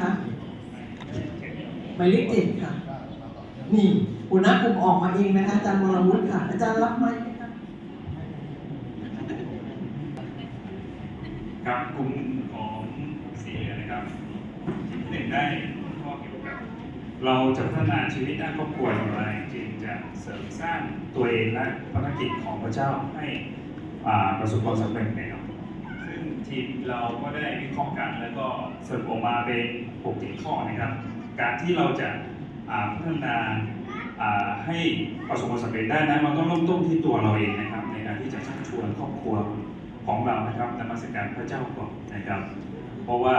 คะหมายเลขเจ็ดค่ะ นี่หัวหน้ากลุ่มออกมาเองนะคะอาจารย์วรวุฒิค่ะ อาจารย์รับไหมคะครับกลุ่มของเสีเหลืองนะครับที่หนึ่งได้ข้อเกี่ยวกับ เราจะพัฒนาชีวิตด้านครอบครัวอย่างไรจึงจะเสริมสร้างตัวเองและภารกิจของพระเจ้าให้ประสบความสำเร็จนะครับซึ่ง ทีมเราก็ได้วิเคราะห์กัน แล้วก็สรุปออกมาเป็น6จ็ดข้อนะครับ การที่เราจะพัฒนาให้ประสบความสำเร็จได้นั้นเราต้องเริ่มต้นที่ตัวเราเองนะครับ ในการที่จะชักชวนครอบครัวของเรานะครับนมัสการพระเจ้าก่อนนะครับ เพราะว่า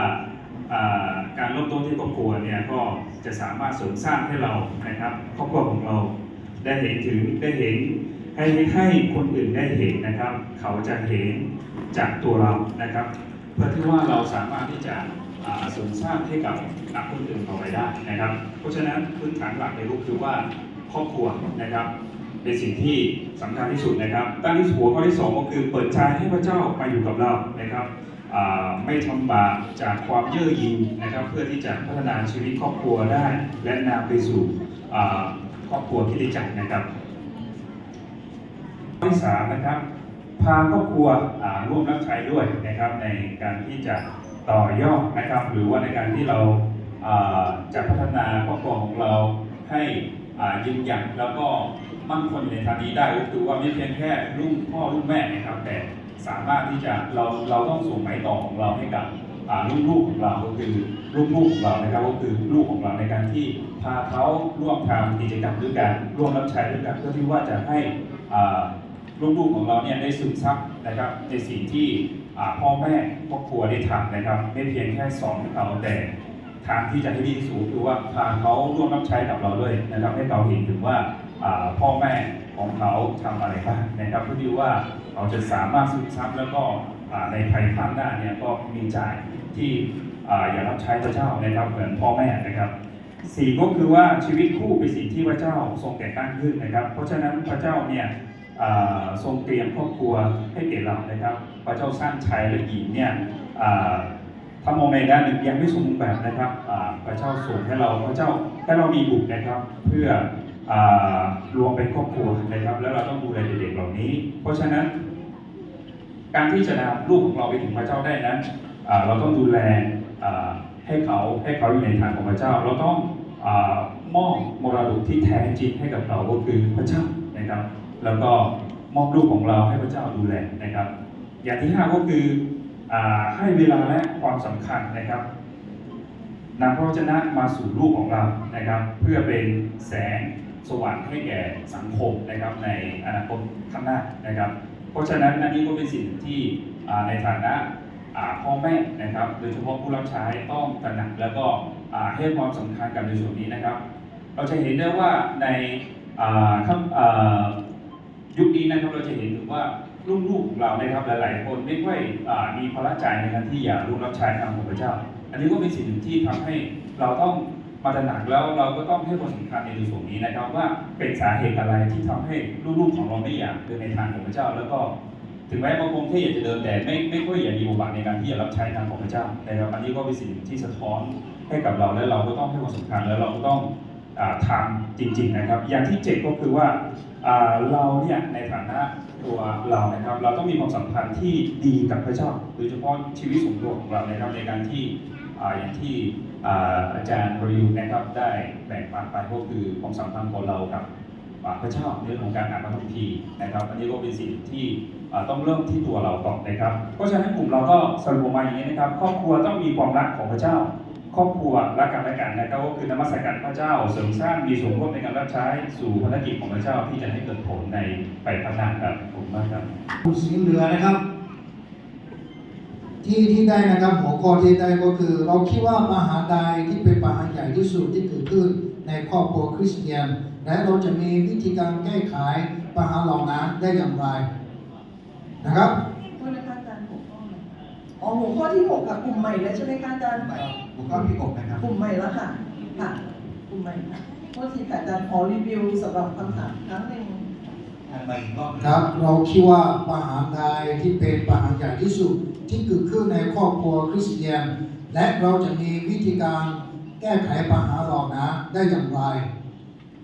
อ่าการเริ่มต้นที่ครอบครัวเนี่ยก็จะสามารถเสริมสร้างให้เรานะครับ ครอบครัวของเราได้เห็นถึงได้เห็น ให้ให้คนอื่นได้เห็นนะครับ เขาจะเห็นจากตัวเรานะครับ เพื่อที่ว่าเราสามารถที่จะอ่าเสริมสร้างให้กับกับคนอื่นต่อไปได้นะครับ เพราะฉะนั้นพื้นฐานหลักในรูปคือว่าครอบครัวนะครับ เป็นสิ่งที่สำคัญที่สุดนะครับตั้งที่หัวข้อที่สองก็คือเปิดใจให้พระเจ้ามาอยู่กับเรานะครับไม่ทำบาปจากความเย่อหยิ่งนะครับ เพื่อที่จะพัฒนาชีวิตครอบครัวได้ และนำไปสู่ครอบครัวที่ด้จักนะครับ ที่สามนะครับ พาครอบครัวร่วมรับใช้ด้วยนะครับในการที่จะต่อยอดนะครับ หรือว่าในการที่เราจะพัฒนาครอบครัวของเราให้อ่ายืนหยันแล้วก็มั่นคงในทางนี้ได้ก็คือว่าไม่เพียงแค่รุ่นพ่อรุ่นแม่นะครับ แต่สามารถที่จะเราเราต้องส่งไม้ต่อของเราให้กับลูกของเราก็คือลูกของเรานะครับก็คือลูกของเราในการที่พาเขาร่วมทำกิจกรรมด้วยกันร่วมรับใช้ด้วยกันเพื่อที่ว่าจะให้อ่า ลูกๆของเราเนี่ยได้ซึมซับนะครับในสิ่งที่พ่อแม่ครอบครัวได้ทำนะครับไม่เพียงแค่สอนให้เขาแต่ทางที่จะให้ดีที่สุดคือว่าพาเขาร่วมรับใช้กับเราด้วยนะครับให้เขาเห็นถึงว่าพ่อแม่ของเขาทำอะไรบ้างนะครับเพื่อที่ว่าเขาจะสามารถซึมซับแล้วก็ในภายภาคหน้าเนี่ยก็มีใจที่อ่าอยากรับใช้พระเจ้านะครับเหมือนพ่อแม่นะครับสี่ก็คือว่าชีวิตคู่เป็นสิ่งที่พระเจ้าทรงแต่งตั้งขึ้นนะครับ เพราะฉะนั้นพระเจ้าเนี่ย ทรงเตรียมครอบครัวให้แก่เรานะครับ พระเจ้าสร้างชายและหญิงเนี่ยถ้ามองในด้านหนึ่งยังไม่สมบูรณ์แบบนะครับพระเจ้าส่งให้เราพระเจ้าให้เรามีบุตรนะครับ เพื่ออรวมเป็นครอบครัวนะครับ แล้วเราต้องดูแลเด็กๆเหล่านี้ เพราะฉะนั้น การที่จะนำลูกของเราไปถึงพระเจ้าได้นั้นเราต้องดูแลให้เขาให้เขาอยู่ในทางของพระเจ้า เราต้องอมอบมรดกที่แท้จริงให้กับเราก็คือพระเจ้านะครับ แล้วก็มอบลูกของเราให้พระเจ้าดูแลนะครับ อย่างที่ห้าก็คืออให้เวลาและความสำคัญนะครับนำพระวจนะมาสู่ลูกของเรานะครับ เพื่อเป็นแสงสว่างให้แก่สังคมนะครับในอนาคตข้างหน้านะครับ เพราะฉะนั้นอันนี้ก็เป็นสิ่งที่ในฐานะพ่อแม่นะครับ โดยเฉพาะผู้รับใช้ต้องตระหนักแล้วก็ให้ความสำคัญกับในส่วนนี้นะครับ เราจะเห็นได้ว่าในาา ยุคนี้นะครับเราจะเห็นถึงว่าลูกๆของเรานะครับหลาย ๆ คนไม่ค่อยอ่ามีพระใจในการที่อยากรู้รับใช้ทางของพระเจ้า อันนี้ก็เป็นสิ่งหนึ่งที่ทำให้เราต้องมาตระหนักแล้วเราก็ต้องให้ความสำคัญในส่วนนี้นะครับ ว่าเป็นสาเหตุอะไรที่ทำให้ลูกๆของเราไม่อยากเดินในทางของพระเจ้า แล้วก็ถึงแม้บางคนที่อยากจะเดินแต่ไม่ไม่ค่อยอยากมีบทบาทในการที่จะรับใช้ทางของพระเจ้านะครับอันนี้ก็เป็นสิ่งที่สะท้อนให้กับเราและเราก็ต้องให้ความสำคัญแล้วเราก็ต้องทำจริง ๆ นะครับ อย่างที่เจ็ดก็คือว่า เราเนี่ยในฐานะตัวเรานะครับ เราต้องมีความสัมพันธ์ที่ดีกับพระเจ้าโดยเฉพาะชีวิตส่วนตัวของเรานะครับในการที่ออย่างที่อาอาจารย์ประยุทธ์นะครับได้แบ่งปันไปก็คือความสัมพันธ์ของเรากับพระเจ้าในเรื่องของการอ่านพระคัมภีร์นะครับ อันนี้ก็เป็นสิ่งที่ต้องเริ่มที่ตัวเราก่อนนะครับ เพราะฉะนั้นกลุ่มเราก็สรุปมาอย่างนี้นะครับ ครอบครัวต้องมีความรักของพระเจ้า ครอบครัวรักกันและกันนะครับก็คือนมัสการพระเจ้าเสริมสร้างมีส่วนร่วมในการรับใช้สู่ภารกิจของพระเจ้าที่จะให้เกิดผลในไปพัฒนาครับขอบคุณมากครับผู้สีเหลือนะครับ ที่ที่ได้นะครับหัวข้อที่ได้ก็คือ เราคิดว่าปัญหาใดที่เป็นปัญหาใหญ่ที่สุดที่เกิดขึ้นในครอบครัวคริสเตียน และเราจะมีวิธีการแก้ไขปัญหาเหล่านั้นได้อย่างไรนะครับโทษนะคะอาจารย์หัวข้ออะไรอ๋อหัวข้อที่หกกับกลุ่มใหม่แล้วใช่ไหมคะอาจารย์ ผมก็พี่กบนะครับ กลุ่มใหม่แล้วค่ะ ค่ะกลุ่มใหม่ค่ะโทษทีค่ะอาจารย์ขอรีวิวสำหรับคำถามครั้งหนึ่งมาอีกรอบครับเราคิดว่าปัญหาใดที่เป็นปัญหาใหญ่ที่สุดที่เกิดขึ้นในครอบครัวคริสเตียน และเราจะมีวิธีการแก้ไขปัญหาเหล่านั้นได้อย่างไร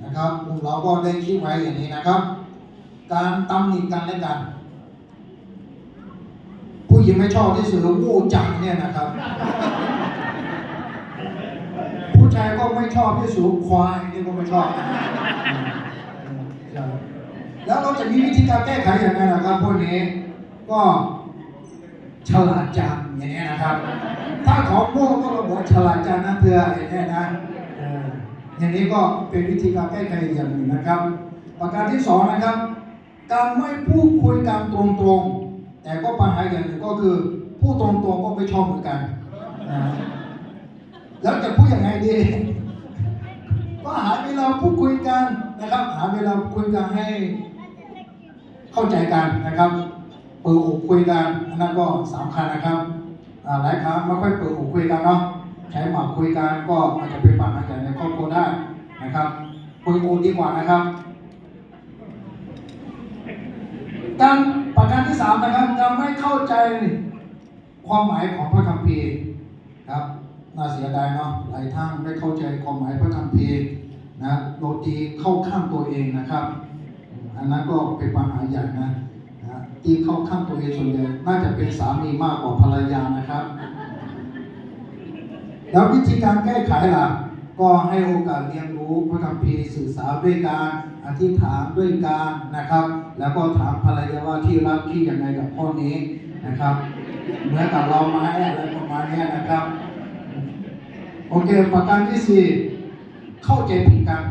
นะครับเราก็ได้คิดไว้อย่างนี้นะครับ การตำหนิกันและกัน ผู้หญิงไม่ชอบที่สุดโง่จังเนี่ยนะครับ ผู้ชายก็ไม่ชอบที่สุดควายนี่ก็ไม่ชอบนะอืมใช่แล้วเราจะมีวิธีการแก้ไขอย่างไรนะครับพวกนี้ ก็ฉลาดจังอย่างนี้นะครับ ถ้าของโง่ก็เราบอกฉลาดจังนะเพื่ออย่างนี้นะเอออย่างนี้ก็เป็นวิธีการแก้ไขอย่างหนึ่งนะครับ ประการที่สองนะครับ การไม่พูดคุยกันตรงๆ แต่ก็ปัญหาอย่างหนึ่งก็คือพูดตรงๆก็ไม่ชอบเหมือนกันนะ แล้วจะพูดยังไงดี ก็หาเวลาพูดคุยกันนะครับ หาเวลาคุยกันให้ เข้าใจกันนะครับ เปิดอกคุยกันอันนั้นก็สำคัญนะครับหลายครั้งไม่ค่อยเปิดอกคุยกันเนาะใช้หมากคุยกันก็อาจจะเป็นปัญหาใหญ่ในครอบครัวได้นะครับเปิดอกดีกว่านะครับการประการที่สามนะครับจะไม่เข้าใจความหมายของพระคัมภีร์ครับ น่าเสียดายเนาะหลายท่านไม่เข้าใจความหมายพระคัมภีร์นะโดยตีเข้าข้างตัวเองนะครับ อันนั้นก็เป็นปัญหาใหญ่นะนะตีเข้าข้างตัวเองส่วนใหญ่น่าจะเป็นสามีมากกว่าภรรยานะครับ แล้ววิธีการแก้ไขล่ะก็ให้โอกาสเรียนรู้พระคัมภีร์สื่อสารด้วยการอธิษฐานด้วยการนะครับ แล้วก็ถามภรรยาว่าที่รักที่ยังไงกับข้อนี้นะครับ เหมือนกับเราไม้อะไรประมาณนี้นะครับ โอเคประการที่สี่เข้าใจผิดกัน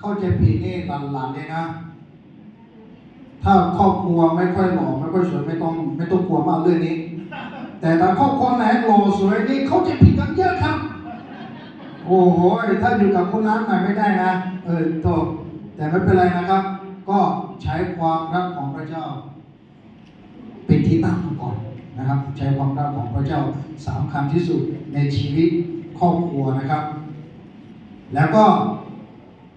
เข้าใจผิดนี่หลันๆเลยนะ ถ้าครอบครัวไม่ค่อยหล่อไม่ค่อยสวยไม่ต้องไม่ต้องกลัวมากเรื่องนี้ แต่ถ้าครอบครัวไหนหล่อสวยนี่เข้าใจผิดกันเยอะครับ โอ้โหถ้าอยู่กับคนนั้นหน่อยไม่ได้นะเออโทษแต่ไม่เป็นไรนะครับ ก็ใช้ความรักของพระเจ้า เป็นที่ตั้งก่อนนะครับ ใช้ความรักของพระเจ้าสำคัญที่สุดในชีวิต ครอบครัวนะครับ แล้วก็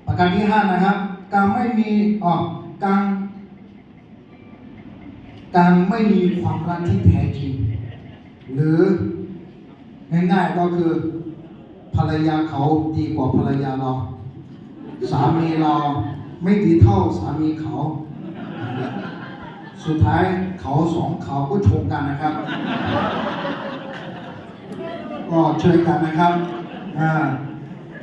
ประการที่ห้านะครับ การไม่มีอ๋อการการไม่มีความรักที่แท้จริง หรือง่ายๆก็คือภรรยาเขาดีกว่าภรรยาเรา สามีเราไม่ดีเท่าสามีเขา สุดท้ายเขาสองเขาก็ชมกันนะครับ ก็ช่วยกันนะครับอ่า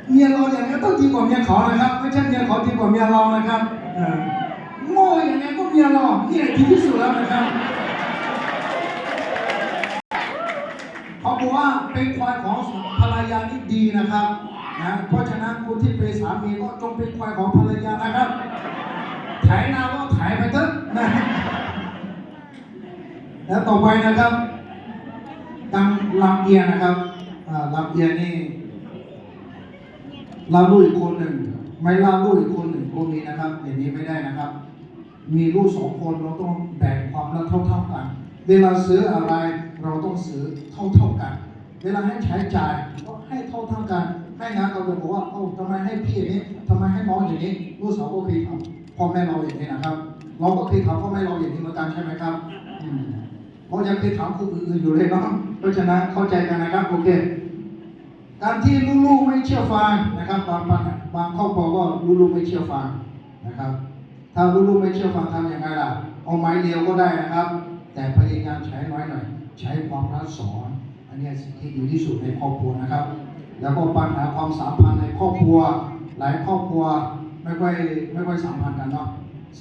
เมียเราอย่างนี้ต้องดีกว่าเมียเขานะครับ ไม่ใช่เมียเขาดีกว่าเมียเรานะครับโง่อย่างนี้ก็เมียเราเนี่ยดีที่สุดแล้วนะครับเขาบอกว่าเป็นควายของภรรยาที่ดีนะครับนะเพราะฉะนั้นคุณที่เป็นสามีก็จงเป็นควายของภรรยานะครับไถนาก็ไถไปเถอะนะแล้วต่อไปนะครับการลำเอียงนะครับ อ่าลำเอียนี่ลาลูกอีกคนหนึ่ง ไม่ลาลูกอีกคนหนึ่งคนนี้นะครับ อย่างนี้ไม่ได้นะครับ มีลูกสองคนเราต้องแบ่งความรักเท่าๆกัน เวลาซื้ออะไรเราต้องซื้อเท่าๆกัน เวลาให้ใช้จ่ายก็ให้เท่าๆกันไม่งั้นเราจะบอกว่าเอ้าทำไมให้พี่อย่างนี้ทำไมให้น้องอย่างนี้ลูกสาวก็เคยทำพ่อแม่เราอย่างนี้นะครับ เราก็เคยทำพ่อแม่เราอย่างนี้เหมือนกันใช่ไหมครับอืมเพราะยังเคยถามคนอื่นอยู่เลยเนาะเพราะฉะนั้นเข้าใจกันนะครับโอเค การที่ลูกๆไม่เชื่อฟังนะครับบางบางบางครอบครัวก็ลูกๆไม่เชื่อฟังนะครับ ถ้าลูกๆไม่เชื่อฟังทำยังไงล่ะเอาไม้เรียวก็ได้นะครับ แต่พยายามใช้น้อยหน่อย ใช้ความรักสอน อันนี้สิ่งที่ดีที่สุดในครอบครัวนะครับ แล้วก็ปัญหาความสัมพันธ์ในครอบครัว หลายครอบครัวไม่ค่อยไม่ค่อยสัมพันธ์กันเนาะ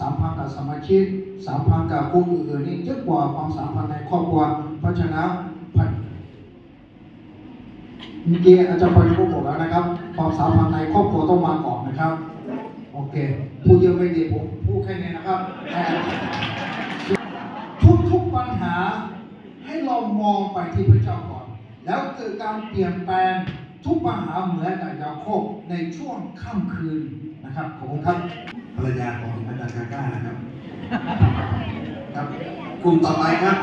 สัมพันธ์กับสมาชิกสัมพันธ์กับผู้อื่นๆนี่เยอะกว่าความสัมพันธ์ในครอบครัว เพราะฉะนั้น เมื่อกี้อาจารย์ปอยก็บอกแล้วนะครับ ความสัมพันในครอบครัวต้องมาก่อนนะครับ โอเคพูดเยอะไม่ดีผมพูดแค่นี้นะครับ ทุกทุกปัญหาให้เรามองไปที่พระเจ้าก่อน แล้วเกิดการเปลี่ยนแปลงทุกปัญหาเหมือนกับยาโคบในช่วงค่ำคืนนะครับขอบคุณครับภรรยาของอาจารย์กาก้านะครับ ครับกลุ่มต่อไปครับ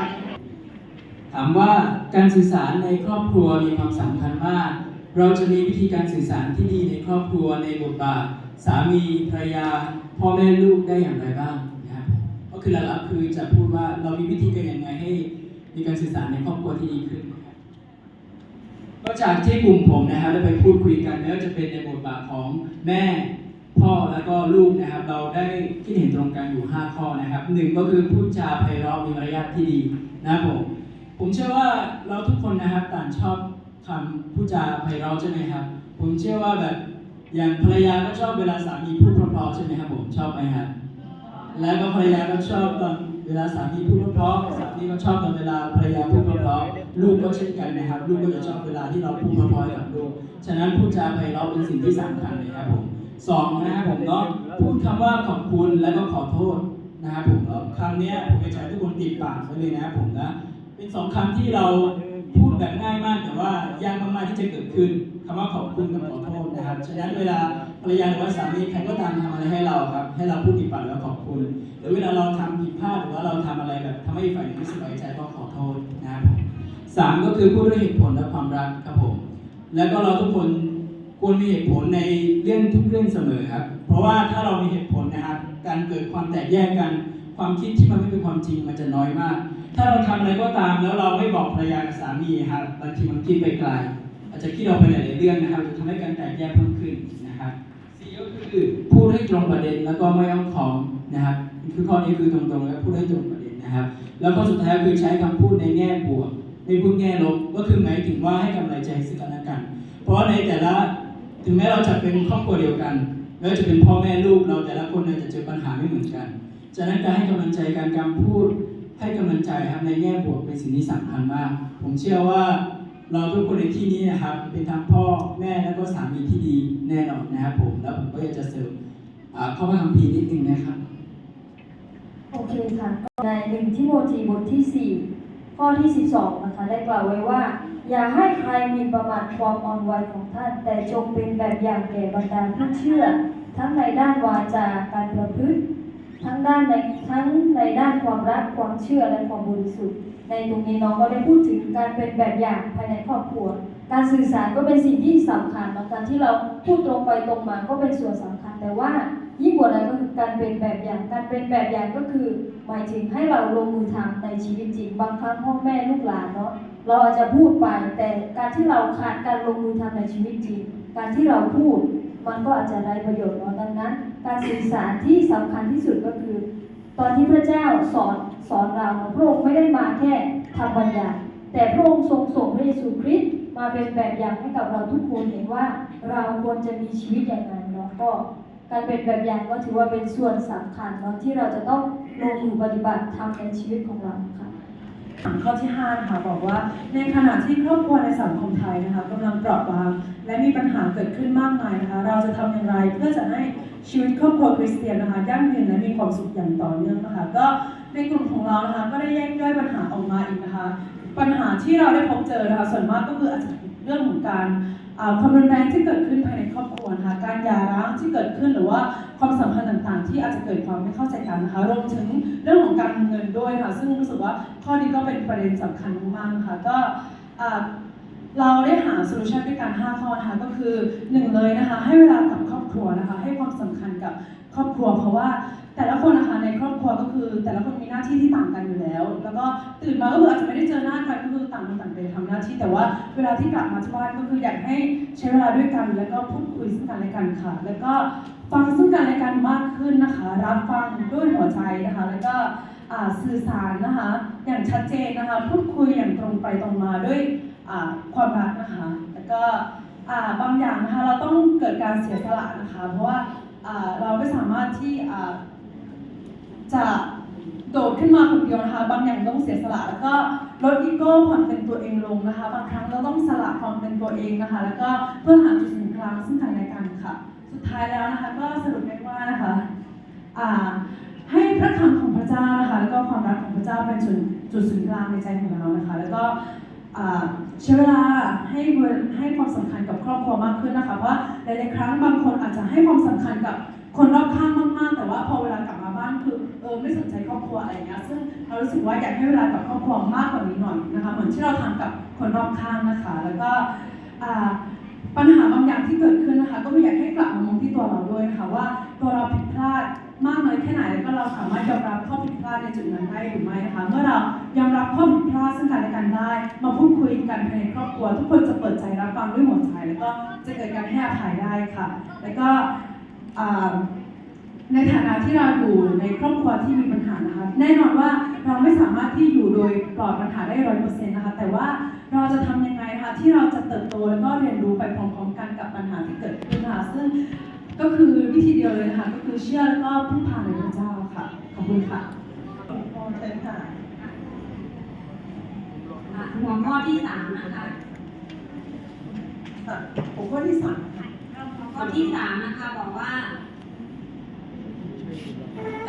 ามว่าการสื่อสารในครอบครัวมีความสำคัญมาก เราจะมีวิธีการสื่อสารที่ดีในครอบครัวในบทบาท สามีภรรยา พ่อแม่ลูกได้อย่างไรบ้างนะครับก็คือหลักๆคือจะพูดว่าเรามีวิธีการยังไงให้มีการสื่อสารในครอบครัวที่ดีขึ้นนะครับก็จากที่กลุ่มผมนะครับได้ไปพูดคุยกันไม่ว่าจะเป็นในบทบาทของแม่พ่อแล้วก็ลูกนะครับ เราได้คิดเห็นตรงกันอยู่ 5 ข้อนะครับหนึ่งก็คือพูดจาไพเราะมีมารยาทที่ดีนะครับผม ผมเชื่อว่าเราทุกคนนะครับต่างชอบคำพูดจาไพเราะใช่ไหมครับ ผมเชื่อว่าแบบอย่างภรรยาก็ชอบเวลาสามีพูดเพราะๆใช่ไหมครับผมชอบไหมครับแล้วก็ภรรยาก็ชอบตอนเวลาสามีพูดเพราะๆสามีก็ชอบตอนเวลาภรรยาพูดเพราะๆลูกก็เช่นกันนะครับ ลูกก็จะชอบเวลาที่เราพูดเพราะๆกับลูกฉะนั้นพูดจาไพเราะเป็นสิ่งที่สำคัญเลยครับผมสองนะครับผมก็พูดคำว่าขอบคุณแล้วก็ขอโทษนะครับผมแล้วคำนี้ผมจะให้ทุกคนติดปากไว้เลยนะครับผมนะ เป็นสองคำที่เราพูดแบบง่ายมากแต่ว่ายากมากๆที่จะเกิดขึ้นคำว่าขอบคุณกับขอโทษนะครับฉะนั้นเวลาภรรยาหรือว่าสามีใครก็ตามทำอะไรให้เราครับ ให้เราพูดติดปากแล้วขอบคุณหรือเวลาเราทำผิดพลาดหรือว่าเราทำอะไรแบบทำให้ฝ่ายหนึ่งไม่สบายใจก็ขอโทษนะครับสามก็คือพูดด้วยเหตุผลและความรักครับผม แล้วก็เราทุกคนควรมีเหตุผลในเรื่องทุกเรื่องเสมอครับ เพราะว่าถ้าเรามีเหตุผลนะครับ การเกิดความแตกแยกกัน ความคิดที่มันไม่เป็นความจริงมันจะน้อยมาก ถ้าเราทำอะไรก็ตามแล้วเราไม่บอกภรรยากับสามีครับบางทีมันคิดไปไกลอาจจะคิดเราไปหลายเรื่องนะครับจะทำให้การแตกแยกเพิ่มขึ้นนะครับสี่ก็คือพูดให้ตรงประเด็นแล้วก็ไม่อ้อมค้อมนะครับคือข้อนี้คือตรงๆแล้วพูดให้ตรงประเด็นนะครับ แล้วก็สุดท้ายคือใช้คำพูดในแง่บวกไม่พูดแง่ลบก็คือหมายถึงว่าให้กำลังใจซึ่งกันและกัน เพราะในแต่ละถึงแม้เราจะเป็นครอบครัวเดียวกันไม่ว่าจะเป็นพ่อแม่ลูกเราแต่ละคนเนี่ยจะเจอปัญหาไม่เหมือนกัน ฉะนั้นการให้กำลังใจการการพูดให้กำลังใจครับในแง่บวกเป็นสิ่งที่สำคัญมาก ผมเชื่อว่าเราทุกคนในที่นี้นะครับ เป็นทั้งพ่อแม่แล้วก็สามีที่ดีแน่นอนนะครับผมแล้วผมก็อยากจะเสริมข้อพระคัมภีร์นิดนึงนะครับโอเคค่ะในหนึ่งทิโมธีบทที่ 4 ข้อที่ 12 นะคะได้กล่าวไว้ว่า อย่าให้ใครมีประมาทความอ่อนไหวของท่าน แต่จงเป็นแบบอย่างแก่บรรดาผู้เชื่อ ทั้งในด้านวาจาการประพฤติ ทั้งด้านในทั้งในด้านความรักความเชื่อและความบริสุทธิ์ในตรงนี้น้องก็ได้พูดถึงการเป็นแบบอย่างภายในครอบครัว การสื่อสารก็เป็นสิ่งที่สำคัญเนาะการที่เราพูดตรงไปตรงมาก็เป็นส่วนสำคัญ แต่ว่ายิ่งกว่านั้นก็คือการเป็นแบบอย่าง การเป็นแบบอย่างก็คือ หมายถึงให้เราลงมือทำในชีวิตจริงบางครั้งพ่อแม่ลูกหลานเนาะเราอาจจะพูดไปแต่การที่เราขาดการลงมือทำในชีวิตจริง การที่เราพูด มันก็อาจจะไร้ประโยชน์เนาะดังนั้น การสื่อสารที่สำคัญที่สุดก็คือ ตอนที่พระเจ้าสอนสอนเราพระองค์ไม่ได้มาแค่ทำบัญญัติแต่พระองค์ทรงส่งพระเยซูคริสต์มาเป็นแบบอย่างให้กับเราทุกคนเห็นว่าเราควรจะมีชีวิตอย่างไรเนาะก็การเป็นแบบอย่างก็ถือว่าเป็นส่วนสำคัญเนาะที่เราจะต้องลงมือปฏิบัติทำในชีวิตของเราค่ะ ข้อที่5นะคะบอกว่าในขณะที่ครอบครัวในสังคมไทยนะคะกำลังเปราะบางและมีปัญหาเกิดขึ้นมากมายนะคะเราจะทำอย่างไรเพื่อจะให้ชีวิตครอบครัวคริสเตียนนะคะยั่งยืนและมีความสุขอย่างต่อเนื่องนะคะก็ในกลุ่มของเรานะคะก็ได้แยกย่อยปัญหาออกมาอีกนะคะ ปัญหาที่เราได้พบเจอนะคะส่วนมากก็คืออาจจะเป็นเรื่องของการ ความรุนแรงที่เกิดขึ้นภายในครอบครัวนะคะการหย่าร้างที่เกิดขึ้นหรือว่าความสัมพันธ์ต่างๆ ที่อาจจะเกิดความไม่เข้าใจกันนะคะรวมถึงเรื่องของการเงินด้วยค่ะ ซึ่งรู้สึกว่าข้อนี้ก็เป็นประเด็นสำคัญมากๆนะคะก็เราได้หาโซลูชันด้วยการ5ข้อนะคะก็คือหนึ่งเลยนะคะให้เวลากับครอบครัวนะคะให้ความสำคัญกับ ครอบครัวเพราะว่าแต่ละคนนะคะในครอบครัวก็คือ แต่ละคนมีหน้าที่ที่ต่างกันอยู่แล้ว แล้วก็ตื่นมาก็คืออาจจะไม่ได้เจอหน้ากันก็คือต่างคนต่างไปทำหน้าที่ แต่ว่าเวลาที่กลับมาที่บ้านก็คืออยากให้ใช้เวลาด้วยกัน แล้วก็พูดคุยซึ่งกันและกันค่ะ แล้วก็ฟังซึ่งกันและกันมากขึ้นนะคะ รับฟังด้วยหัวใจนะคะ แล้วก็สื่อสารนะคะ อย่างชัดเจนนะคะ พูดคุยอย่างตรงไปตรงมาด้วยความรักนะคะ แล้วก็บางอย่างนะคะเราต้องเกิดการเสียสละนะคะ เพราะว่า เราไม่สามารถที่จะโดดขึ้นมาคนเดียวนะคะ บางอย่างต้องเสียสละแล้วก็ลดอีโก้ความเป็นตัวเองลงนะคะ บางครั้งเราต้องสละความเป็นตัวเองนะคะ แล้วก็เพื่อหาจุดศูนย์กลางซึ่งกันและกันค่ะ สุดท้ายแล้วนะคะก็สรุปได้ว่านะคะให้พระคำของพระเจ้านะคะ แล้วก็ความรักของพระเจ้าเป็นจุดจุดศูนย์กลางในใจของเรานะคะ แล้วก็ ใช้เวลาให้ให้ความสำคัญกับครอบครัวมากขึ้นนะคะเพราะว่าหลายๆครั้งบางคนอาจจะให้ความสำคัญกับคนรอบข้างมากๆ แต่ว่าพอเวลากลับมาบ้านคือเออไม่สนใจครอบครัวอะไรเงี้ยซึ่งเรารู้สึกว่าอยากให้เวลากับครอบครัวมากกว่านี้หน่อยนะคะเหมือนที่เราทำกับคนรอบข้างนะคะ แล้วก็ปัญหาบางอย่างที่เกิดขึ้นนะคะ ก็ไม่อยากให้กลับมามองที่ตัวเราด้วยนะคะว่าตัวเราผิดพลาด มากน้อยแค่ไหนแล้วก็เราสามารถยอมรับข้อผิดพลาดในจุดนั้นได้หรือไม่นะคะ เมื่อเรายอมรับข้อผิดพลาดซึ่งกันและกันได้ มาพูดคุยกันภายในครอบครัว ทุกคนจะเปิดใจรับฟังด้วยหัวใจแล้วก็จะเกิดการให้อภัยได้ค่ะ แล้วก็ในฐานะที่เราอยู่ในครอบครัวที่มีปัญหานะคะ แน่นอนว่าเราไม่สามารถที่อยู่โดยปลอดปัญหาได้ร้อยเปอร์เซ็นต์นะคะ แต่ว่าเราจะทำยังไงนะคะที่เราจะเติบโตแล้วก็เรียนรู้ไปพร้อมๆกันกับปัญหาที่เกิดขึ้นนะคะซึ่ง ก็คือวิธีเดียวเลยนะคะก็คือเชื่อแล้วก็พึ่งพาในพระเจ้าค่ะ ขอบคุณค่ะโอเคค่ะอะหัวข้อที่สามนะคะค่ะหัวข้อที่สามค่ะหัวข้อที่สามนะคะบอกว่า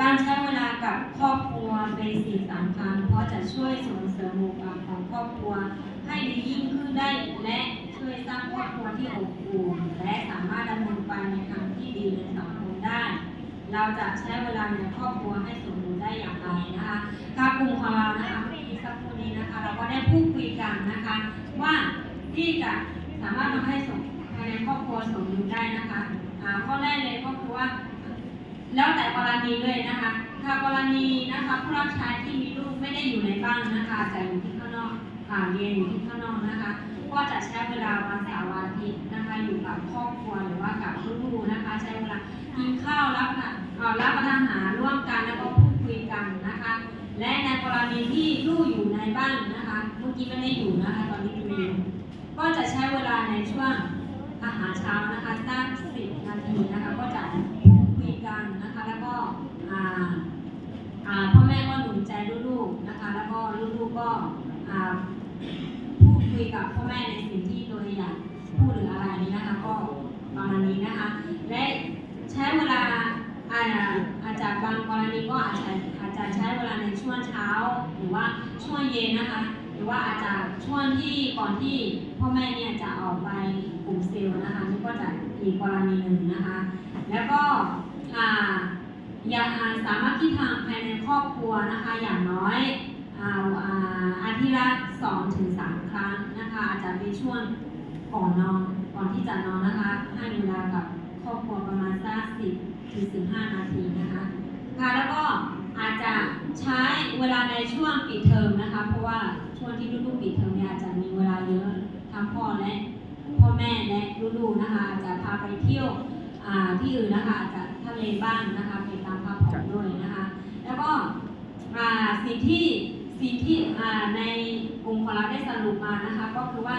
การใช้เวลากับครอบครัวเป็นสิ่งสำคัญเพราะจะช่วยส่งเสริมบุคลิกของครอบครัวให้ดียิ่งขึ้นได้และ ช่วยสร้างครอบครัวที่อบอุ่นและสามารถดำเนินไปในทางที่ดีในสังคมได้ เราจะใช้เวลาในครอบครัวให้สมบูรณ์ได้อย่างไรนะคะการกลุ่มของเรานะคะเมื่อกี้สักครู่นี้นะคะ เราก็ได้พูดคุยกันนะคะ ว่าที่จะสามารถทำให้สมภายในครอบครัวสมบูรณ์ได้นะคะข้อแรกเลยก็คือว่า แล้วแต่กรณีเลยนะคะถ้ากรณีนะคะผู้รับใช้ที่มีลูกไม่ได้อยู่ในบ้านนะคะแต่อยู่ที่ข้างนอกอ่าเรียนอยู่ที่ข้างนอกนะคะ ก็จะใช้เวลาวันเสาร์วันอาทิตย์นะคะอยู่กับครอบครัวหรือว่ากับลูกๆนะคะ ใช้เวลากินข้าวรับประทานเอ่อรับประทานอาหารร่วมกันแล้วก็พูดคุยกันนะคะ และในกรณีที่ลูกอยู่ในบ้านนะคะเมื่อกี้ไม่ได้อยู่นะคะตอนนี้ดูอยู่ก็จะใช้เวลาในช่วงอาหารเช้านะคะสักสิบนาทีนะคะก็จะพูดคุยกันนะคะแล้วก็อ่าอ่าพ่อแม่ก็หนุนใจลูกๆนะคะ แล้วก็ลูกๆก็อ่า คุยกับพ่อแม่ในสิ่งที่ตัวอยากพูดหรืออะไรนี้นะคะ ก็ประมาณนี้นะคะ และใช้เวลาอาอาจจะบางกรณีก็อาจจะอาจจะใช้เวลาในช่วงเช้า หรือว่าช่วงเย็นนะคะ หรือว่าอาจจะช่วงที่ก่อนที่พ่อแม่เนี่ยจะออกไปกลุ่มเซลล์นะคะนี่ก็จะอีกกรณีหนึ่งนะคะ แล้วก็อาอย่าสามารถที่ทางภายในครอบครัวนะคะ อย่างน้อยอ่า ทิตย์ละสองถึงสามครั้งนะคะอาจจะเป็นช่วงก่อนนอนก่อนที่จะนอนนะคะ ให้เวลากับครอบครัวประมาณสักสิบถึงสิบห้านาทีนะคะค่ะแล้วก็อาจจะใช้เวลาในช่วงปิดเทอมนะคะ เพราะว่าช่วงที่ลูกๆปิดเทอมเนี่ยอาจจะมีเวลาเยอะทั้งพ่อและพ่อแม่และลูกๆนะคะอาจจะพาไปเที่ยวที่อื่นนะคะอาจจะทะเลบ้างนะคะไปตามพักผ่อนด้วยนะคะ แล้วก็สิ่งที่ สิ่งที่ในกลุ่มของเราได้สรุปมานะคะ ก็คือว่า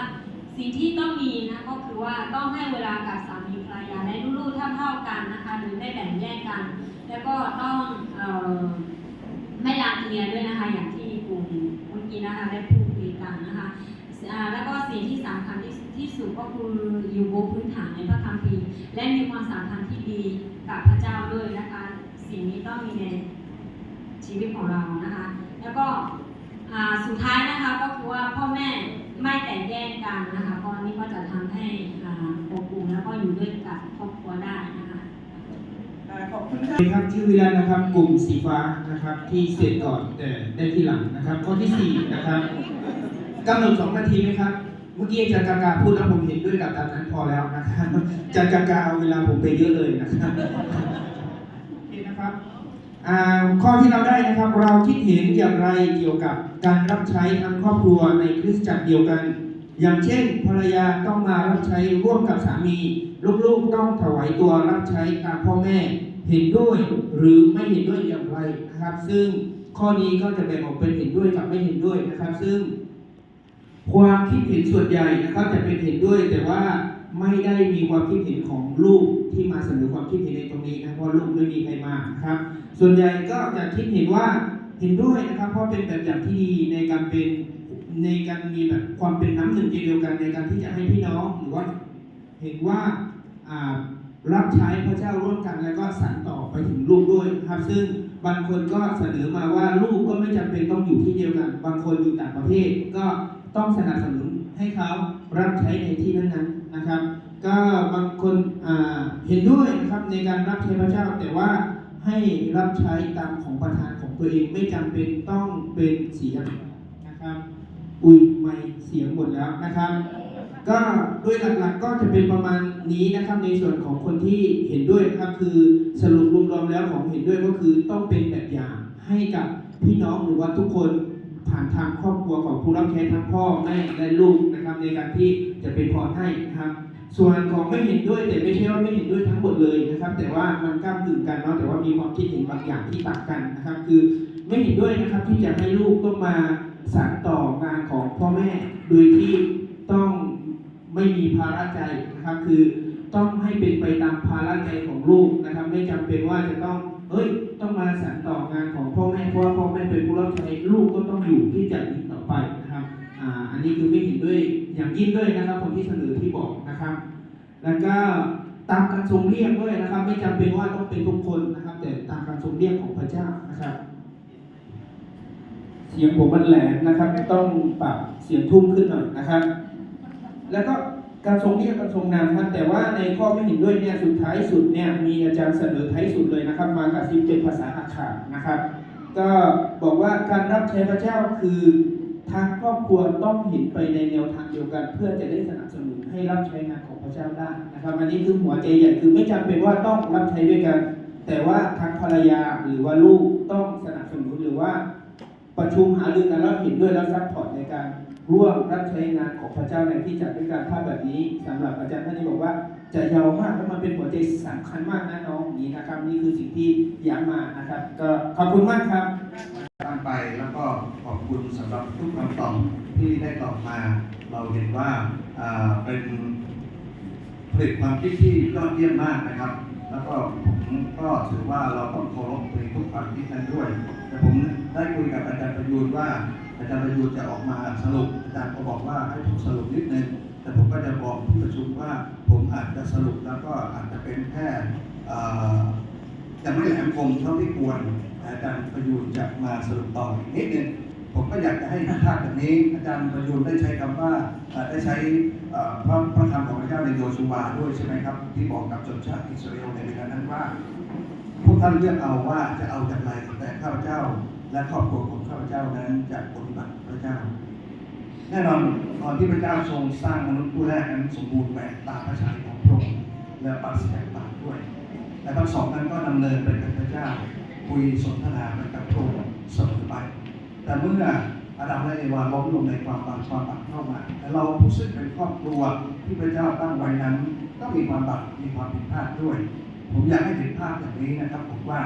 สิ่งที่ต้องมีนะก็คือว่าต้องให้เวลากับสามีภรรยาและลูกๆเท่าๆกันนะคะหรือไม่แบ่งแยกกัน แล้วก็ต้องออไม่ลาเลียด้วยนะคะ อย่างที่กลุ่มเมื่อกี้นะคะได้พูดคุยกันนะคะแล้วก็สิ่งที่สำคัญที่ที่สุดก็คืออยู่บนพื้นฐานในพระคัมภีร์และมีความสัมพันธ์ที่ดีกับพระเจ้าด้วยนะคะ สิ่งนี้ต้องมีในชีวิตของเรานะคะ แล้วก็ สุดท้ายนะคะก็คือว่าพ่อแม่ไม่แตกแยกกันนะคะก็นี่ก็จะทำให้อ่าอบอุ่นแล้วก็อยู่ด้วยกับครอบครัวได้นะคะขอบคุณครับชื่อวิรัตนะครับ กลุ่มสีฟ้านะครับ ที่เสร็จก่อนแต่ได้ที่หลังนะครับ ข้อที่สี่นะครับกำหนดสองนาทีไหมครับ เมื่อกี้อาจารย์กากาพูดแล้วผมเห็นด้วยกับตามนั้นพอแล้วนะครับอาจารย์กากาเอาเวลาผมไปเยอะเลยนะครับโอเคนะครับ ข้อที่เราได้นะครับเราคิดเห็นอย่างไรเกี่ยวกับการรับใช้ทั้งครอบครัวในคริสตจักรเดียวกัน อย่างเช่น ภรรยาต้องมารับใช้ร่วมกับสามี ลูกๆต้องถวายตัวรับใช้ตามพ่อแม่เห็นด้วยหรือไม่เห็นด้วยอย่างไรนะครับ ซึ่งข้อนี้ก็จะแบ่งออกเป็นเห็นด้วยกับไม่เห็นด้วยนะครับ ซึ่งความคิดเห็นส่วนใหญ่นะครับจะเป็นเห็นด้วยแต่ว่า ไม่ได้มีความคิดเห็นของลูกที่มาเสนอความคิดเห็นในตรงนี้นะเพราะลูกไม่มีใครมาครับ ส่วนใหญ่ก็จะคิดเห็นว่าเห็นด้วยนะครับ เพราะเป็นแบบอย่างที่ดีในการเป็นในการมีแบบความเป็นน้ำหนึ่งใจเดียวกันในการที่จะให้พี่น้องหรือว่าเห็นว่ารับใช้พระเจ้าร่วมกันแล้วก็สานต่อไปถึงลูกด้วยครับ ซึ่งบางคนก็เสนอมาว่าลูกก็ไม่จำเป็นต้องอยู่ที่เดียวกัน บางคนอยู่ต่างประเทศก็ต้องสนับสนุนให้เขารับใช้ในที่นั้นๆ นะครับ ก็บางคนเห็นด้วยนะครับในการรับใช้พระเจ้าแต่ว่าให้รับใช้ตามของประธานของตัวเองไม่จำเป็นต้องเป็นเสียงนะครับ อุ้ยไม่เสียงหมดแล้วนะครับ ก็โดยหลักๆก็จะเป็นประมาณนี้นะครับในส่วนของคนที่เห็นด้วยนะครับคือสรุปรวมๆแล้วของเห็นด้วยก็คือต้องเป็นแบบอย่างให้กับพี่น้องหรือว่าทุกคนผ่านทางครอบครัวของผู้รับใช้ทั้งพ่อแม่และลูกนะ ในการที่จะเป็นพรให้นะครับส่วนของไม่เห็นด้วยแต่ไม่ใช่ว่าไม่เห็นด้วยทั้งหมดเลยนะครับ แต่ว่ามันก้ามกึ่งกันเนาะแต่ว่ามีความคิดเห็นบางอย่างที่ต่างกันนะครับ คือไม่เห็นด้วยนะครับที่จะให้ลูกต้องมาสานต่องานของพ่อแม่โดยที่ต้องไม่มีภาระใจนะครับ คือต้องให้เป็นไปตามภาระใจของลูกนะครับ ไม่จำเป็นว่าจะต้องเอ้ยต้องมาสานต่องานของพ่อแม่เพราะว่าพ่อแม่เป็นผู้รับใช้ลูกก็ต้องอยู่ที่จะนี้ต่อไปนะ อันนี้คือไม่เห็นด้วยอย่างยิ่งด้วยนะครับคนที่เสนอที่บอกนะครับ แล้วก็ตามการทรงเรียกด้วยนะครับ ไม่จำเป็นว่าต้องเป็นทุกคนนะครับ แต่ตามการทรงเรียกของพระเจ้านะครับ เสียงผมมันแหลมนะครับต้องปรับเสียงทุ่มขึ้นหน่อยนะครับ แล้วก็การทรงเรียกการทรงนามครับแต่ว่าในข้อไม่เห็นด้วยเนี่ยสุดท้ายสุดเนี่ยมีอาจารย์เสนอท้ายสุดเลยนะครับ มากับซิบเป็นภาษาอักขรนะครับ ก็บอกว่าการรับใช้พระเจ้าคือ ทางครอบครัวต้องเห็นไปในแนวทางเดียวกัน เพื่อจะได้สนับสนุนให้รับใช้งานของพระเจ้าได้นะครับอันนี้คือหัวใจใหญ่คือไม่จำเป็นว่าต้องรับใช้ด้วยกัน แต่ว่าทางภรรยาหรือว่าลูกต้องสนับสนุนหรือว่าประชุมหารือกันแล้วเห็นด้วยแล้วซัพพอร์ตในการร่วมรับใช้งานของพระเจ้าในที่จัดด้วยการภาพแบบนี้สำหรับอาจารย์ท่านนี้บอกว่าจะยาวมากแล้วมันเป็นหัวใจสำคัญมากนะน้องนี้นะครับ นี่คือสิ่งที่ย้ำมานะครับ ก็ขอบคุณมากครับ ตามไป แล้วก็ขอบคุณสำหรับทุกคำตอบที่ได้ตอบมา เราเห็นว่าเป็นผลิตความคิดที่ยอดเยี่ยมมากนะครับ แล้วก็ผมก็ถือว่าเราต้องเคารพในทุกความคิดนั้นด้วย แต่ผมได้คุยกับอาจารย์ประยูนว่าอาจารย์ประยูนจะออกมาสรุปอาจารย์ก็บอกว่าให้ผมสรุปนิดนึงแต่ผมก็จะบอกที่ประชุมว่าผมอาจจะสรุปแล้วก็อาจจะเป็นแค่เอ่อยังไม่แหลมคมเท่าที่ควร อาจารย์ประยูนจะมาสรุปต่ออีกนิดนึงผมก็อยากจะให้ภาพแบบนี้ อาจารย์ประยูนได้ใช้คำว่าได้ใช้พระพระธรรมของพระเจ้าในโยชูวาด้วยใช่ไหมครับ ที่บอกกับชนชาติอิสราเอลในเวลานั้นว่า พวกท่านเลือกเอาว่าจะเอาอย่างไรแต่ข้าพเจ้า และครอบครัวของข้าพเจ้านั้นจะปฏิบัติพระเจ้า แน่นอนตอนที่พระเจ้าทรงสร้างมนุษย์ผู้แรกนั้นสมบูรณ์แบบตามพระทัยของพระองค์และปราศจากบาปด้วยและทั้งสองนั้นก็ดำเนินไปกับพระเจ้า คุยสนทนาไปกับพระองค์เสมอไป แต่เมื่ออาดัมและเอวาล้มลงในความบาปความบาปเข้ามาและเราผู้ซึ่งเป็นครอบครัวที่พระเจ้าตั้งไว้นั้นก็มีความบาปมีความผิดพลาดด้วย ผมอยากให้เห็นภาพอย่างนี้นะครับผมว่า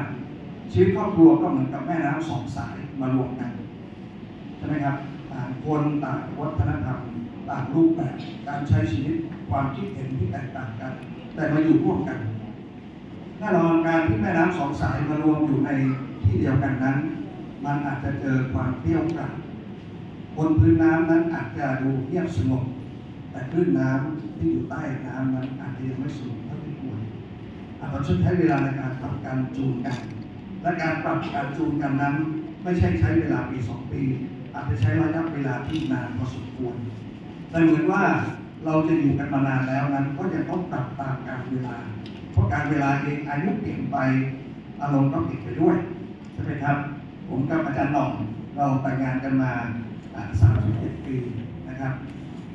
ชีวิตครอบครัวก็เหมือนกับแม่น้ำสองสายมารวมกันใช่ไหมครับต่างคนต่างวัฒนธรรมต่างรูปแบบการใช้ชีวิตความคิดเห็นที่แตกต่างกัน แต่มาอยู่ร่วมกัน น่นอนการที่แม่น้ำสองสายมารวมอยู่ในที่เดียวกันนั้น มันอาจจะเจอความเปรี้ยวกรั่นบนพื้นน้ำนั้นอาจจะดูเงียบสงบแต่คลื่นน้ำที่อยู่ใต้น้ำนั้นอาจจะยังไม่สงบเท่าที่ควรอาจจะใช้เวลาในการปรับการจูนกัน และการปรับการจูนกันนั้น ไม่ใช่ใช้เวลาปีสองปี อาจจะใช้ระยะเวลาที่นานพอสมควรแต่เหมือนว่าเราจะอยู่กันมานานแล้วนั้น ก็จะต้องปรับตามการเวลา เพราะการเวลาเองอายุเปลี่ยนไปอารมณ์ก็เปลี่ยนไปด้วยใช่ไหมครับ ผมกับอาจารย์หน่องเราแต่งงานกันมาสามสิบเจ็ดปีนะครับ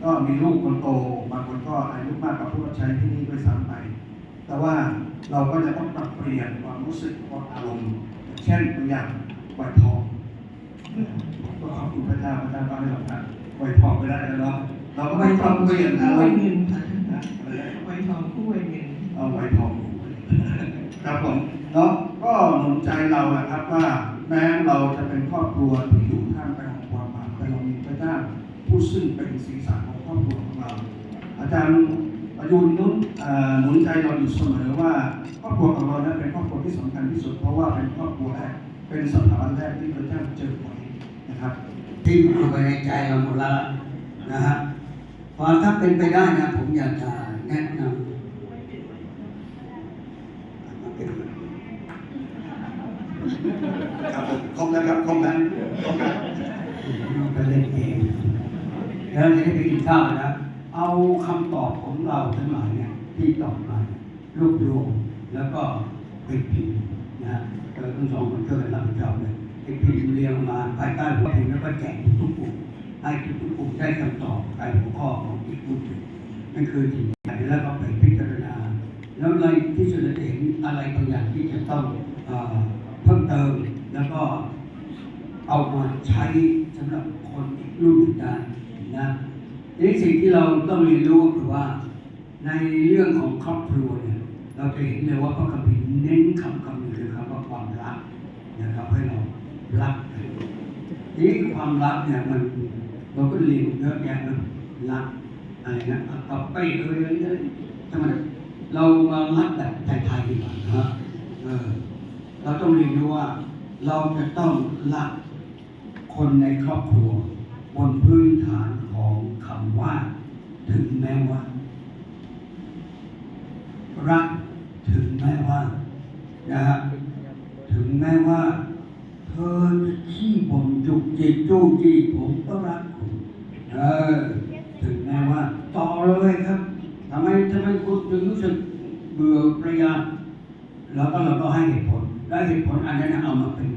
ก็มีลูกคนโตบางคนก็อายุมากกว่าผู้รับใช้ที่นี่ด้วยซ้ำไป แต่ว่าเราก็จะต้องปรับเปลี่ยนความรู้สึกความอารมณ์อย่างเช่นตัวอย่างวัยทองก็ขอบคุณพระเจ้าพระเจ้าก็ให้เราผ่านวัยทองไปได้แล้วเนาะเราก็ไวไม่ทต้อองงเปลี่ยนคู่อาไวรมณ์เงินค่ะนะอะไรนะไวทองคู่ไวเงิน เอาไว้ทองครับผมเนาะก็หนุนใจเราแหละครับว่าแม้เราจะเป็นครอบครัวที่อยู่ท่ามกลางความบาปแต่เรามีพระเจ้าผู้ซึ่งเป็นศีรษะของครอบครัวของเรา อาจารย์ประยุนนุนเอ่อหนุนใจเราอยู่เสมอว่าครอบครัวของเรานั้นเป็นครอบครัวที่สำคัญที่สุดเพราะว่าเป็นครอบครัวแรกเป็นสถาบันแรกที่พระเจ้าเจอไว้นะครับที่อยู่ไปในใจเราหมดแล้วนะฮะพอถ้าเป็นไปได้นะผมอยากจะแนะนำ ครับผม ครบแล้วครับครบแล้วครบแล้วเราไปเล่นเกมแล้วจะได้ไปกินข้าวนะเอาคำตอบของเราทั้งหลายเนี่ยที่ตอบมารวบรวมแล้วก็ไปพิมพ์นะฮะเราทั้งสองคนช่วยกันรับผิดชอบเลยไปพิมพ์เรียงมาภายใต้หัวพิมพ์แล้วก็แจกทุกกลุ่มให้ทุกกลุ่มได้คำตอบใต้หัวข้อของอีกกลุ่มหนึ่งนั่นคือสิ่งใหญ่แล้วก็ไปพิจารณาแล้วในที่สุดจะเห็นอะไรบางอย่างที่จะต้องเพิ่มเติมแล้วก็ เอามาใช้สำหรับคนอีกรุ่นหนึ่งได้นะทีนี้สิ่งที่เราต้องเรียนรู้ก็คือว่า ในเรื่องของครอบครัวเนี่ยเราจะเห็นเลยว่าพระคัมภีร์เน้นคำคำหนึ่งคือคำว่าความรักนะครับให้เรารักทีนี้ความรักเนี่ยมันเราก็เรียนเยอะแยะนะรักอะไรนะต่อไปเอ้ยอะไรนะทำไมเรามารักแบบไทยๆดีกว่านะครับเออเราต้องเรียนรู้ว่าเราจะต้องรัก คนในครอบครัว บนพื้นฐานของคำว่า ถึงแม้ว่า รักถึงแม้ว่านะฮะถึงแม้ว่า เธอจะขี้บ่นจุกจิกจู้จี้ผมก็รักคุณเออถึงแม้ว่า ต่อเลยครับทำไมทำไมคุณถึงรู้สึกเบื่อประหยัดแล้วก็เราก็ให้เหตุผลและเหตุผลอันนั้นเอามาเป็น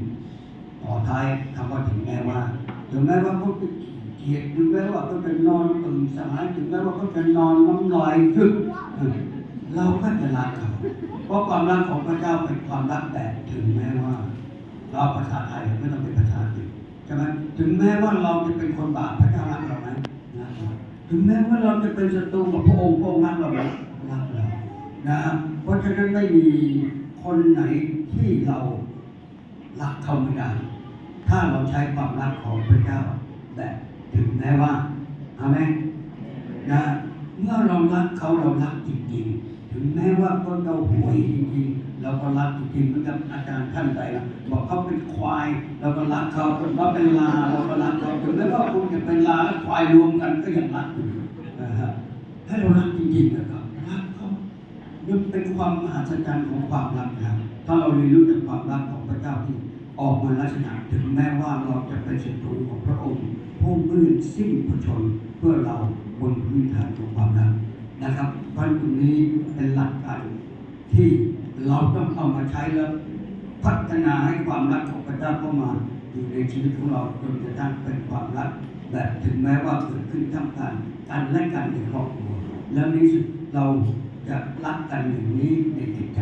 อท้ายคำว่าถึงแม้ว่า ถึงแม้ว่าเขาจะขี้เกียจถึงแม้ว่าเขาจะนอนตื่นสาย ถึงแม้ว่าเขาจะนอนน้ำลายฟึกเออเราก็จะรักเขาเพราะความรักของพระเจ้าเป็นความรักแบบถึงแม้ว่า เราภาษาไทยไม่ต้องเป็นภาษาอังกฤษใช่ไหมถึงแม้ว่าเราจะเป็นคนบาปพระเจ้ารักเราไหมนะครับถึงแม้ว่าเราจะเป็นศัตรูกับพระองค์พระองค์รักเราไหมรักเรานะเพราะฉะนั้นไม่มีคนไหนที่เรารักเขาไม่ได้ ถ้าเราใช้ความรักของพระเจ้าแบบถึงแม้ว่าอาเมนนะเมื่อเรารักเขาเรารักจริงๆ ถึงแม้ว่าคนเราหวยจริงๆ เราก็รักจริงๆเหมือนกับอาจารย์ท่านใดนะบอกเขาเป็นควายเราก็รักเขาเขาเป็นลาเราก็รักเขาถึงแม้ว่าคุณจะเป็นลาและควายรวมกันก็ยังรักอยู่นะฮะให้เรารักจริงๆนะครับรักเขานี่เป็นความมหัศจรรย์ของความรักนะครับถ้าเราเรียนรู้จากความรักของพระเจ้าที่ ออกมาลักษณะถึงแม้ว่าเราจะเป็นศัตรูของพระองค์ ผู้มื่นสิ้นพระชนเพื่อเราบนพื้นฐานของความรักนะครับเพราะตรงนี้เป็นหลักการที่เราต้องเอามาใช้แล้วพัฒนาให้ความรักของพระเจ้าเข้ามาอยู่ในชีวิตของเราจนกระทั่งเป็นความรักแบบถึงแม้ว่าเกิดขึ้นท่ามกลางกันและกันในครอบครัวแล้วนที่สุดเราจะรักกันอย่างนี้ในจิตใจ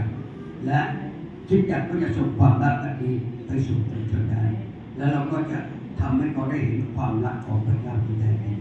และ จิตใจก็จะส่งความรักอันนี้ไปสู่ประชนได้ แล้วเราก็จะทำให้เขาได้เห็นความรักของพระเจ้าที่แท้จริง